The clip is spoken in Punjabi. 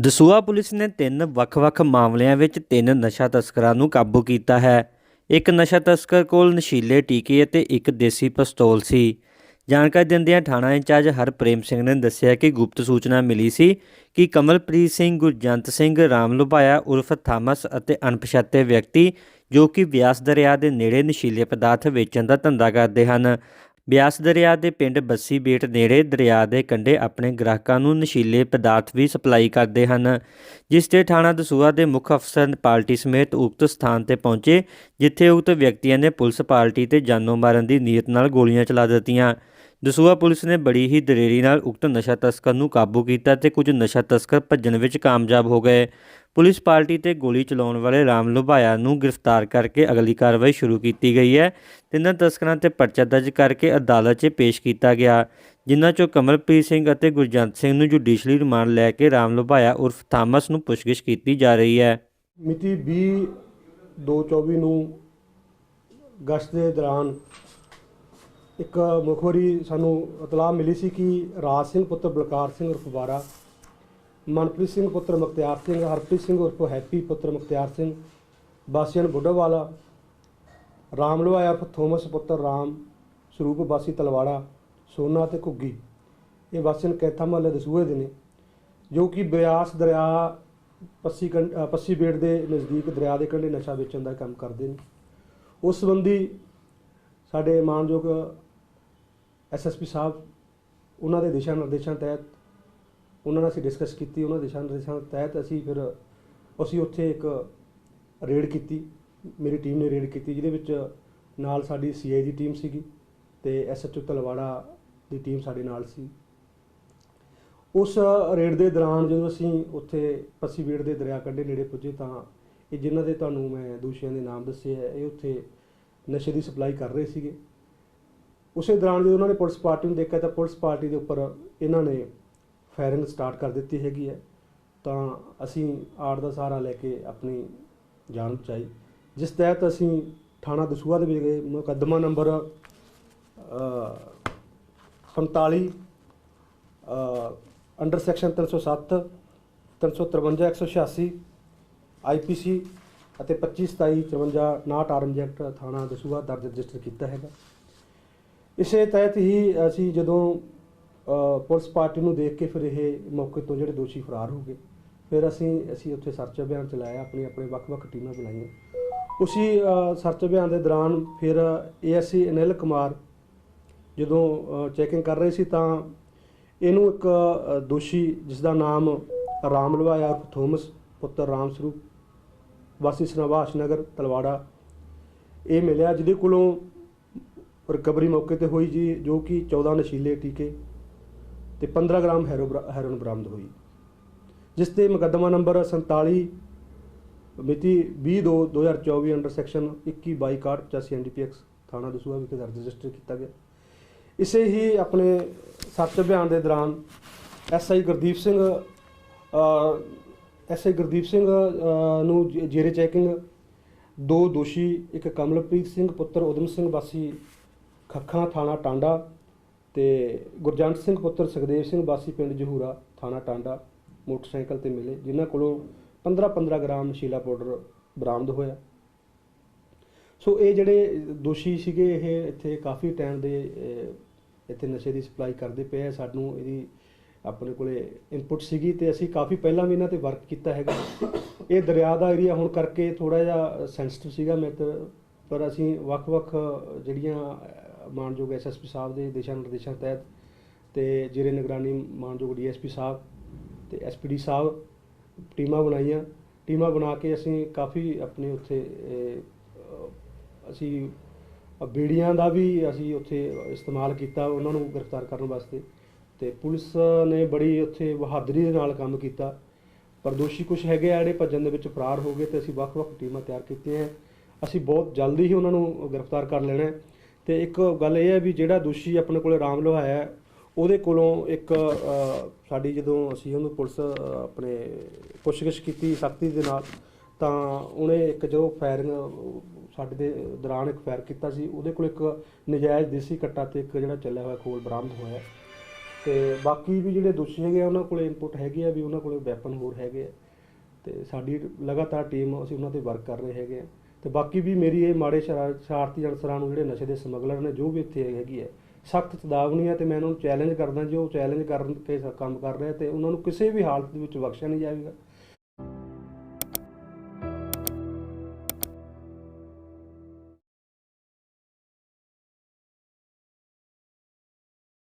ਦਸੂਆ ਪੁਲਿਸ ਨੇ ਤਿੰਨ ਵੱਖ-ਵੱਖ ਮਾਮਲਿਆਂ ਵਿੱਚ ਤਿੰਨ ਨਸ਼ਾ ਤਸਕਰਾਂ ਨੂੰ ਕਾਬੂ ਕੀਤਾ ਹੈ। ਇੱਕ ਨਸ਼ਾ ਤਸਕਰ ਕੋਲ ਨਸ਼ੀਲੇ ਟੀਕੇ ਅਤੇ ਇੱਕ ਦੇਸੀ ਪਿਸਤੌਲ ਸੀ। ਜਾਣਕਾਰੀ ਦਿੰਦਿਆਂ ਥਾਣਾ ਇੰਚਾਰਜ ਹਰਪ੍ਰੇਮ ਸਿੰਘ ਨੇ ਦੱਸਿਆ ਕਿ ਗੁਪਤ ਸੂਚਨਾ ਮਿਲੀ ਸੀ ਕਿ ਕਮਲਪ੍ਰੀਤ ਸਿੰਘ, ਗੁਰਜੰਤ ਸਿੰਘ, ਰਾਮ ਲੁਭਾਇਆ, ਉਰਫ ਥਾਮਸ ਅਤੇ ਅਣਪਛਾਤੇ ਵਿਅਕਤੀ ਜੋ ਕਿ ਬਿਆਸ ਦਰਿਆ ਦੇ ਨੇੜੇ ਨਸ਼ੀਲੇ ਪਦਾਰਥ ਵੇਚਣ ਦਾ ਧੰਦਾ ਕਰਦੇ ਹਨ। ਬਿਆਸ ਦਰਿਆ ਦੇ ਪਿੰਡ ਬੱਸੀ ਬੇਟ ਨੇੜੇ ਦਰਿਆ ਦੇ ਕੰਢੇ ਆਪਣੇ ਗ੍ਰਾਹਕਾਂ ਨੂੰ ਨਸ਼ੀਲੇ ਪਦਾਰਥ ਵੀ ਸਪਲਾਈ ਕਰਦੇ ਹਨ, ਜਿਸ ਤੇ ਥਾਣਾ ਦਸੂਹਾ ਦੇ ਮੁੱਖ ਅਫਸਰ ਪਾਰਟੀ ਸਮੇਤ ਉਕਤ ਸਥਾਨ ਤੇ ਪਹੁੰਚੇ, ਜਿੱਥੇ ਉਕਤ ਵਿਅਕਤੀਆਂ ਨੇ ਪੁਲਿਸ ਪਾਰਟੀ ਤੇ ਜਾਨੋਂ ਮਾਰਨ ਦੀ ਨੀਅਤ ਨਾਲ ਗੋਲੀਆਂ ਚਲਾ ਦਿੱਤੀਆਂ। ਦਸੂਆ ਪੁਲਿਸ ਨੇ ਬੜੀ ਹੀ ਦਲੇਰੀ ਨਾਲ ਉਕਤ ਨਸ਼ਾ ਤਸਕਰ ਨੂੰ ਕਾਬੂ ਕੀਤਾ ਤੇ ਕੁਝ ਨਸ਼ਾ ਤਸਕਰ ਭੱਜਣ ਵਿੱਚ ਕਾਮਯਾਬ ਹੋ ਗਏ। ਪੁਲਿਸ ਪਾਰਟੀ ਤੇ ਗੋਲੀ ਚਲਾਉਣ ਵਾਲੇ ਰਾਮ ਲੁਭਾਇਆ ਨੂੰ ਗ੍ਰਿਫਤਾਰ ਕਰਕੇ ਅਗਲੀ ਕਾਰਵਾਈ ਸ਼ੁਰੂ ਕੀਤੀ ਗਈ ਹੈ। ਤਿੰਨਾਂ ਤਸਕਰਾਂ ਤੇ ਪਰਚਾ ਦਰਜ ਕਰਕੇ ਅਦਾਲਤ 'ਚ ਪੇਸ਼ ਕੀਤਾ ਗਿਆ, ਜਿਨ੍ਹਾਂ 'ਚੋਂ ਕਮਲਪ੍ਰੀਤ ਸਿੰਘ ਅਤੇ ਗੁਰਜੰਤ ਸਿੰਘ ਨੂੰ ਜੁਡੀਸ਼ਲੀ ਰਿਮਾਂਡ ਲੈ ਕੇ ਰਾਮ ਲੁਭਾਇਆ ਉਰਫ ਥਾਮਸ ਨੂੰ ਪੁੱਛਗਿੱਛ ਕੀਤੀ ਜਾ ਰਹੀ ਹੈ। ਮਿਤੀ 20 2/24 ਨੂੰ ਗਸ਼ਤ ਦੇ ਦੌਰਾਨ ਇੱਕ ਮੁਖਬਰੀ ਸਾਨੂੰ ਇਤਲਾਹ ਮਿਲੀ ਸੀ ਕਿ ਰਾਜ ਸਿੰਘ ਪੁੱਤਰ ਬਲਕਾਰ ਸਿੰਘ ਉਰਫ ਬਾਰਾ, ਮਨਪ੍ਰੀਤ ਸਿੰਘ ਪੁੱਤਰ ਮੁਖਤਿਆਰ ਸਿੰਘ, ਹਰਪ੍ਰੀਤ ਸਿੰਘ ਉਰਫ ਹੈਪੀ ਪੁੱਤਰ ਮੁਖਤਿਆਰ ਸਿੰਘ ਬਾਸੀਨ ਬੁੱਢਾਵਾਲਾ ਰਾਮ ਲਵਾਇਆ ਉਰਫ ਥੋਮਸ ਪੁੱਤਰ ਰਾਮ, ਸਰੂਪ ਬਾਸੀ ਤਲਵਾੜਾ, ਸੋਨਾ ਤੇ ਘੁੱਗੀ। ਇਹ ਵਾਸੀਨ ਕੈਥਾ ਮਹੱਲੇ ਦੇ ਸੂਹੇ ਦੇ ਨੇ, ਜੋ ਕਿ ਬਿਆਸ ਦਰਿਆ ਪੱਸੀ ਕੰਢ- ਪੱਸੀ ਬੇੜ ਦੇ ਨਜ਼ਦੀਕ ਦਰਿਆ ਦੇ ਕੰਢੇ ਨਸ਼ਾ ਵੇਚਣ ਦਾ ਕੰਮ ਕਰਦੇ ਨੇ। ਉਸ ਸੰਬੰਧੀ ਸਾਡੇ ਮਾਨਯੋਗ ਐਸਐਸਪੀ ਸਾਹਿਬ, ਉਹਨਾਂ ਦੇ ਦਿਸ਼ਾ ਨਿਰਦੇਸ਼ਾਂ ਤਹਿਤ, ਉਹਨਾਂ ਨਾਲ ਅਸੀਂ ਡਿਸਕਸ ਕੀਤੀ, ਉਹਨਾਂ ਦੇ ਦਿਸ਼ਾ ਨਿਰਦੇਸ਼ਾਂ ਤਹਿਤ ਅਸੀਂ ਫਿਰ ਅਸੀਂ ਉੱਥੇ ਇੱਕ ਰੇਡ ਕੀਤੀ, ਮੇਰੀ ਟੀਮ ਨੇ ਰੇਡ ਕੀਤੀ, ਜਿਹਦੇ ਵਿੱਚ ਨਾਲ ਸਾਡੀ ਸੀਆਈ ਦੀ ਟੀਮ ਸੀਗੀ ਤੇ ਐਸਐਚਓ ਤਲਵਾੜਾ ਦੀ ਟੀਮ ਸਾਡੇ ਨਾਲ ਸੀ। ਉਸ ਰੇਡ ਦੇ ਦੌਰਾਨ ਜਦੋਂ ਅਸੀਂ ਉੱਥੇ ਪੱਸੀ ਬੇੜ ਦੇ ਦਰਿਆ ਕੰਢੇ ਨੇੜੇ ਪੁੱਜੇ ਤਾਂ ਇਹ ਜਿਨ੍ਹਾਂ ਦੇ ਤੁਹਾਨੂੰ ਮੈਂ ਦੋਸ਼ੀਆਂ ਦੇ ਨਾਮ ਦੱਸੇ ਹੈ, ਇਹ ਉੱਥੇ ਨਸ਼ੇ ਦੀ ਸਪਲਾਈ ਕਰ ਰਹੇ ਸੀਗੇ। ਉਸੇ ਦੌਰਾਨ ਜਦੋਂ ਉਹਨਾਂ ਨੇ ਪੁਲਿਸ ਪਾਰਟੀ ਨੂੰ ਦੇਖਿਆ ਤਾਂ ਪੁਲਿਸ ਪਾਰਟੀ ਦੇ ਉੱਪਰ ਇਹਨਾਂ ਨੇ ਫਾਇਰਿੰਗ ਸਟਾਰਟ ਕਰ ਦਿੱਤੀ ਹੈਗੀ ਹੈ। ਤਾਂ ਅਸੀਂ ਆੜ ਦਾ ਸਹਾਰਾ ਲੈ ਕੇ ਆਪਣੀ ਜਾਨ ਬਚਾਈ। ਜਿਸ ਤਹਿਤ ਅਸੀਂ ਥਾਣਾ ਦਸੂਹਾ ਦੇ ਵਿੱਚ ਗਏ ਮੁਕੱਦਮਾ ਨੰਬਰ ਅ, 45 ਅੰਡਰ ਸੈਕਸ਼ਨ 307 353 186 ਆਈਪੀਸੀ ਅਤੇ 25 27 54 ਨਾਟ ਆਰਮ ਜੈਕਟ ਥਾਣਾ ਦਸੂਹਾ ਦਰਜ ਰਜਿਸਟਰ ਕੀਤਾ ਹੈਗਾ। ਇਸੇ ਤਹਿਤ ਹੀ ਅਸੀਂ ਜਦੋਂ ਪੁਲਿਸ ਪਾਰਟੀ ਨੂੰ ਦੇਖ ਕੇ ਫਿਰ ਇਹ ਮੌਕੇ ਤੋਂ ਜਿਹੜੇ ਦੋਸ਼ੀ ਫਰਾਰ ਹੋ ਗਏ, ਫਿਰ ਅਸੀਂ ਅਸੀਂ ਉੱਥੇ ਸਰਚ ਅਭਿਆਨ ਚਲਾਇਆ, ਆਪਣੀ, ਆਪਣੇ ਵੱਖ-ਵੱਖ ਟੀਮਾਂ ਬਣਾਈਆਂ ਉਸੇ ਸਰਚ ਅਭਿਆਨ ਦੇ ਦੌਰਾਨ ਫਿਰ ਏਐਸਸੀ ਅਨਿਲ ਕੁਮਾਰ ਜਦੋਂ ਚੈਕਿੰਗ ਕਰ ਰਹੇ ਸੀ ਤਾਂ ਇਹਨੂੰ ਇੱਕ ਦੋਸ਼ੀ ਜਿਸ ਦਾ ਨਾਮ ਰਾਮ ਲਵਾਇਆ ਥੋਮਸ ਪੁੱਤਰ ਰਾਮ ਸਰੂਪ ਵਾਸੀ ਸਨਵਾਸ ਨਗਰ, ਤਲਵਾੜਾ। ਇਹ ਮਿਲਿਆ ਜਿਹਦੇ ਕੋਲੋਂ ਰਿਕਵਰੀ ਮੌਕੇ ਤੇ ਹੋਈ ਜੀ, ਜੋ ਕਿ 14 ਨਸ਼ੀਲੇ ਟੀਕੇ ਤੇ 15 ਗ੍ਰਾਮ ਹੈਰੋ ਹੈਰੋਨ ਬਰਾਮਦ ਹੋਈ। ਜਿਸ ਤੇ ਮੁਕੱਦਮਾ ਨੰਬਰ 47 ਮਿਤੀ 20 2024 ਅੰਡਰ ਸੈਕਸ਼ਨ 21 22 85 ਐਨਡੀਪੀਐਕਸ ਥਾਣਾ ਦਸੂਹਾ ਵਿਖੇ ਦਰਜ ਰਜਿਸਟਰ ਕੀਤਾ ਗਿਆ। ਇਸੇ ਹੀ ਆਪਣੇ ਸੱਚ ਅਭਿਆਨ ਦੇ ਦੌਰਾਨ ਐਸਆਈ ਗੁਰਦੀਪ ਸਿੰਘ ਐਸਆਈ ਗੁਰਦੀਪ ਸਿੰਘ ਨੂੰ ਜੇਰੇ ਚੈਕਿੰਗ, ਦੋ ਦੋਸ਼ੀ, ਇੱਕ ਕਮਲਪ੍ਰੀਤ ਸਿੰਘ ਪੁੱਤਰ, ਉਦਮ ਸਿੰਘ ਵਾਸੀ, ਖੱਖਾਂ ਥਾਣਾ ਟਾਂਡਾ ਤੇ ਗੁਰਜੰਟ ਸਿੰਘ ਪੁੱਤਰ ਸੁਖਦੇਵ ਸਿੰਘ ਵਾਸੀ ਪਿੰਡ ਜਹੂਰਾ ਥਾਣਾ ਟਾਂਡਾ, ਮੋਟਰਸਾਈਕਲ ਤੇ ਮਿਲੇ, ਜਿਨ੍ਹਾਂ ਕੋਲੋਂ 15-15 ਗ੍ਰਾਮ ਸ਼ੀਲਾ ਪਾਊਡਰ ਬਰਾਮਦ ਹੋਇਆ। ਸੋ ਇਹ ਜਿਹੜੇ ਦੋਸ਼ੀ ਸੀਗੇ, ਇਹ ਇੱਥੇ ਕਾਫੀ ਟਾਈਮ ਦੇ ਇੱਥੇ ਨਸ਼ੇ ਦੀ ਸਪਲਾਈ ਕਰਦੇ ਪਏ ਆ, ਸਾਨੂੰ ਇਹਦੀ ਆਪਣੇ ਕੋਲੇ ਇਨਪੁਟ ਸੀਗੀ ਤੇ ਅਸੀਂ ਕਾਫੀ ਪਹਿਲਾਂ ਵੀ ਇਹਨਾਂ ਤੇ ਵਰਕ ਕੀਤਾ ਹੈਗਾ। ਇਹ ਦਰਿਆ ਦਾ ਏਰੀਆ ਹੋਣ ਕਰਕੇ ਥੋੜਾ ਜਿਹਾ ਸੈਂਸਿਟਿਵ ਸੀਗਾ ਮੈਂ ਪਰ ਅਸੀਂ ਵੱਖ-ਵੱਖ ਜਿਹੜੀਆਂ ਅਹ, ਮਾਨਯੋਗ ਐਸਐਸਪੀ ਸਾਹਿਬ ਦੇ ਦਿਸ਼ਾ ਨਿਰਦੇਸ਼ਾਂ ਤਹਿਤ ਤੇ ਜਿਹੜੇ ਨਿਗਰਾਨੀ ਮਾਨਯੋਗ ਡੀਐਸਪੀ ਸਾਹਿਬ ਤੇ ਐਸਪੀਡੀ ਸਾਹਿਬ ਟੀਮਾਂ ਬਣਾਈਆਂ। ਟੀਮਾਂ ਬਣਾ ਕੇ ਅਸੀਂ ਕਾਫੀ ਆਪਣੇ ਉੱਥੇ ਅਸੀਂ ਬੀੜੀਆਂ ਦਾ ਵੀ ਅਸੀਂ ਉੱਥੇ ਇਸਤੇਮਾਲ ਕੀਤਾ ਉਹਨਾਂ ਨੂੰ ਗ੍ਰਿਫਤਾਰ ਕਰਨ ਵਾਸਤੇ। ਤੇ ਪੁਲਿਸ ਨੇ ਬੜੀ ਉੱਥੇ ਬਹਾਦਰੀ ਦੇ ਨਾਲ ਕੰਮ ਕੀਤਾ। ਪਰ ਦੋਸ਼ੀ ਕੁਝ ਹੈਗੇ ਆ ਜਿਹੜੇ ਭੱਜਣ ਦੇ ਵਿੱਚ ਫਰਾਰ ਹੋ ਗਏ ਤੇ ਅਸੀਂ ਵੱਖ-ਵੱਖ ਟੀਮਾਂ ਤਿਆਰ ਕੀਤੀਆਂ ਅਸੀਂ ਬਹੁਤ ਜਲਦੀ ਹੀ ਉਹਨਾਂ ਨੂੰ ਗ੍ਰਿਫਤਾਰ ਕਰ ਲੈਣਾ ਹੈ। ਤੇ ਇੱਕ ਗੱਲ ਇਹ ਹੈ ਵੀ ਜਿਹੜਾ ਦੋਸ਼ੀ ਆਪਣੇ ਕੋਲੇ ਰਾਮ ਲੋਹਾਇਆ ਉਹਦੇ ਕੋਲੋਂ ਇੱਕ ਸਾਡੀ ਜਦੋਂ ਅਸੀਂ ਉਹਨੂੰ ਪੁਲਿਸ ਆਪਣੇ ਪੁੱਛਗਿੱਛ ਕੀਤੀ ਸਖਤੀ ਦੇ ਨਾਲ, ਤਾਂ ਉਹਨੇ ਇੱਕ ਜੋ ਫਾਇਰਿੰਗ, ਸਾਡੇ ਦੇ ਦੌਰਾਨ ਇੱਕ ਫਾਇਰ ਕੀਤਾ ਸੀ, ਉਹਦੇ ਕੋਲ ਇੱਕ ਨਜਾਇਜ਼ ਦੇਸੀ ਕੱਟਾ ਤੇ ਇੱਕ ਜਿਹੜਾ ਚੱਲਿਆ ਹੋਇਆ ਖੋਲ ਬਰਾਮਦ ਹੋਇਆ ਤੇ ਬਾਕੀ ਵੀ ਜਿਹੜੇ ਦੋਸ਼ੀ ਹੈਗੇ ਆ, ਉਹਨਾਂ ਕੋਲੇ ਇਨਪੁਟ ਹੈਗੇ ਆ ਵੀ ਉਹਨਾਂ ਕੋਲੇ ਵੈਪਨ ਹੋਰ ਹੈਗੇ ਆ। ਤੇ ਸਾਡੀ ਲਗਾਤਾਰ ਟੀਮ ਅਸੀਂ ਉਹਨਾਂ ਤੇ ਵਰਕ ਕਰ ਰਹੇ ਹੈਗੇ ਆ। ਤੇ ਬਾਕੀ ਵੀ ਮੇਰੀ ਇਹ ਮਾੜੇ ਸ਼ਰਾ- ਸ਼ਰਾਰਤੀ ਅਨਸਰਾਂ ਨੂੰ ਜਿਹੜੇ ਨਸ਼ੇ ਦੇ ਸਮਗਲਰ ਨੇ, ਜੋ ਵੀ ਇੱਥੇ ਹੈਗੀ ਹੈ ਸਖਤ ਚੇਤਾਵਨੀ ਹੈ ਤੇ ਮੈਂ ਉਹਨਾਂ ਨੂੰ ਚੈਲੰਜ ਕਰਦਾ ਜੋ ਚੈਲੰਜ ਕਰਨ ਕੇ ਸ- ਕੰਮ ਕਰ ਰਿਹਾ ਤੇ ਉਹਨਾਂ ਨੂੰ ਕਿਸੇ ਵੀ ਹਾਲਤ ਦੇ ਵਿੱਚ ਬਖਸ਼ਿਆ ਨਹੀਂ ਜਾਵੇਗਾ।